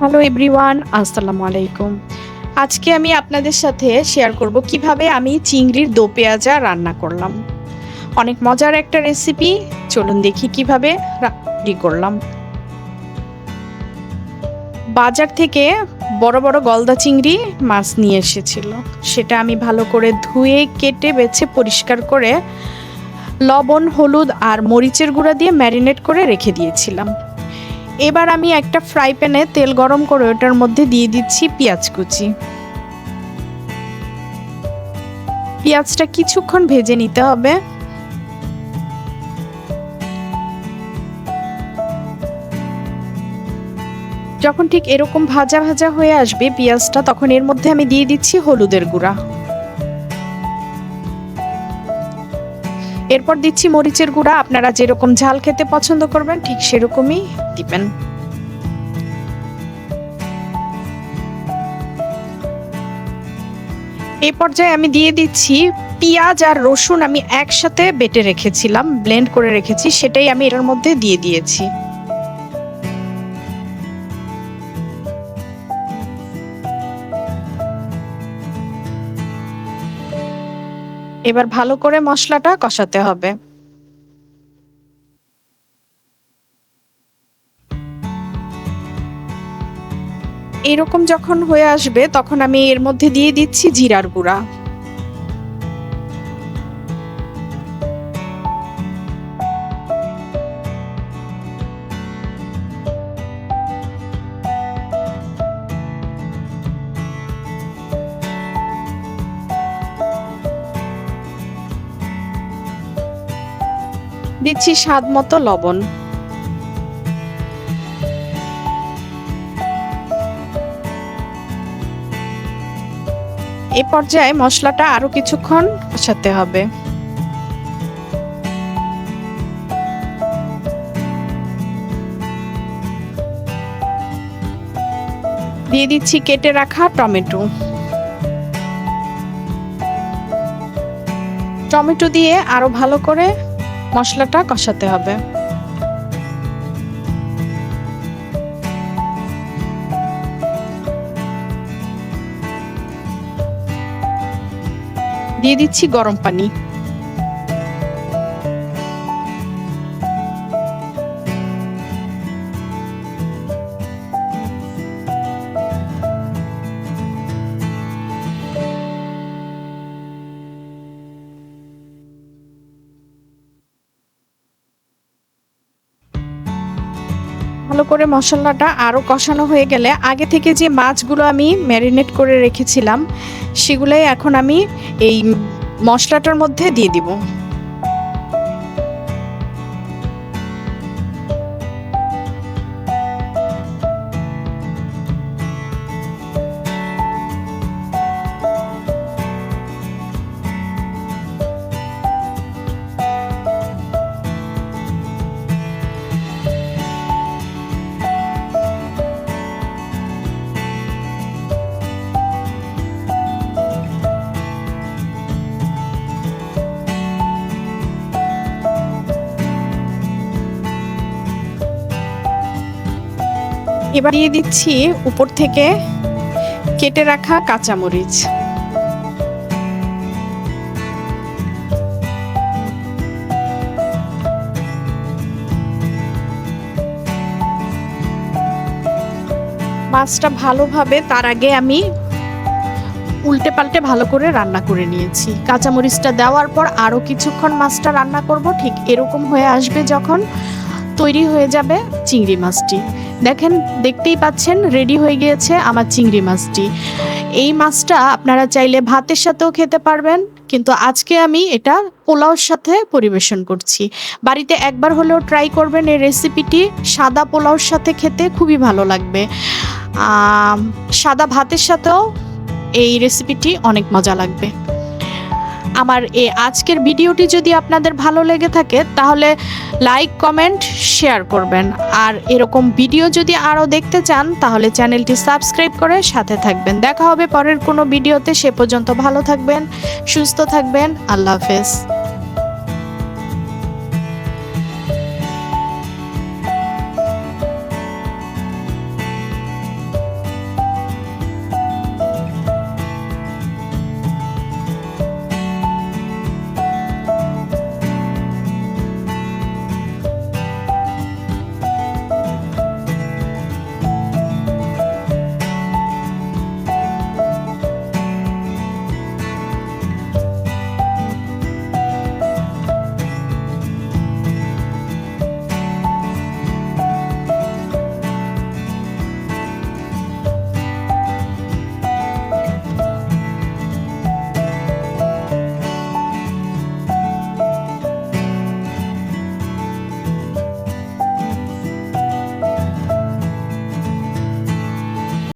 Hello everyone আসসালামু আলাইকুম। আজকে আমি আপনাদের সাথে শেয়ার করব কীভাবে আমি চিংড়ির দো পেঁয়াজা রান্না করলাম। অনেক মজার একটা রেসিপি চলুন দেখি কীভাবে রেডি করলাম। বাজার থেকে বড় বড় গলদা চিংড়ি মাছ নিয়ে এসেছিল। সেটা আমি ভালো করে ধুয়ে, কেটে, বেছে, পরিষ্কার করে লবণ, হলুদ আর মরিচের গুঁড়া দিয়ে ম্যারিনেট করে রেখে দিয়েছিলাম। এবার আমি একটা ফ্রাই প্যানে তেল গরম করে ওটার মধ্যে দিয়ে দিচ্ছি পেঁয়াজ কুচি। পেঁয়াজটা কিছুক্ষণ ভেজে নিতে হবে। যখন ঠিক এরকম ভাজা ভাজা হয়ে আসবে পেঁয়াজটা, তখন এর মধ্যে আমি দিয়ে দিচ্ছি হলুদের গুঁড়া। এরপর দিচ্ছি মরিচের গুঁড়া, আপনারা যেরকম ঝাল খেতে পছন্দ করবেন, ঠিক সেরকমই দিবেন। এই পর্যায়ে আমি দিয়ে দিচ্ছি পেঁয়াজ আর রসুন আমি একসাথে বেটে রেখেছিলাম ব্লেন্ড করে রেখেছি, সেটাই আমি এটার মধ্যে দিয়ে দিয়েছি। এবার ভালো করে মশলাটা কষাতে হবে। এরকম যখন হয়ে আসবে, তখন আমি এর মধ্যে দিয়ে দিচ্ছি জিরার গুঁড়া। দিচ্ছি স্বাদ মতো লবণ। এ পর্যায়ে মশলাটা আরও কিছুক্ষণ কষাতে হবে। দিয়ে দিচ্ছি কেটে রাখা টমেটো। টমেটো দিয়ে আরও ভালো করে মশলাটা কষাতে হবে। দিয়ে দিচ্ছি গরম পানি। ভালো করে মশলাটা আরও কষানো হয়ে গেলে আগে থেকে যে মাছগুলো আমি ম্যারিনেট করে রেখেছিলাম, সেগুলোই এখন আমি এই মশলাটার মধ্যে দিয়ে দিব। এবার দিয়ে দিচ্ছি উপর থেকে কেটে রাখা কাঁচামরিচ। মাছটা ভালোভাবে তার আগে আমি উল্টে পাল্টে ভালো করে রান্না করে নিয়েছি। কাঁচামরিচটা দেওয়ার পর আরও কিছুক্ষণ মাছটা রান্না করব, ঠিক এরকম হয়ে আসবে যখন তৈরি হয়ে যাবে চিংড়ি মাছটি। দেখেন, দেখতেই পাচ্ছেন রেডি হয়ে গিয়েছে আমার চিংড়ি মাছটি। এই মাছটা আপনারা চাইলে ভাতের সাথেও খেতে পারবেন, কিন্তু আজকে আমি এটা পোলাওর সাথে পরিবেশন করছি। বাড়িতে একবার হলেও ট্রাই করবেন এই রেসিপিটি সাদা পোলাওর সাথে খেতে খুবই ভালো লাগবে। সাদা ভাতের সাথেও এই রেসিপিটি অনেক মজা লাগবে। আমার এ আজকের ভিডিওটি যদি আপনাদের ভালো লেগে থাকে, তাহলে লাইক, কমেন্ট, শেয়ার করবেন। আর এরকম ভিডিও যদি আরও দেখতে চান, তাহলে চ্যানেলটি সাবস্ক্রাইব করে সাথে থাকবেন। দেখা হবে পরের কোনো ভিডিওতে, সে পর্যন্ত ভালো থাকবেন, সুস্থ থাকবেন, আল্লাহ হাফেজ।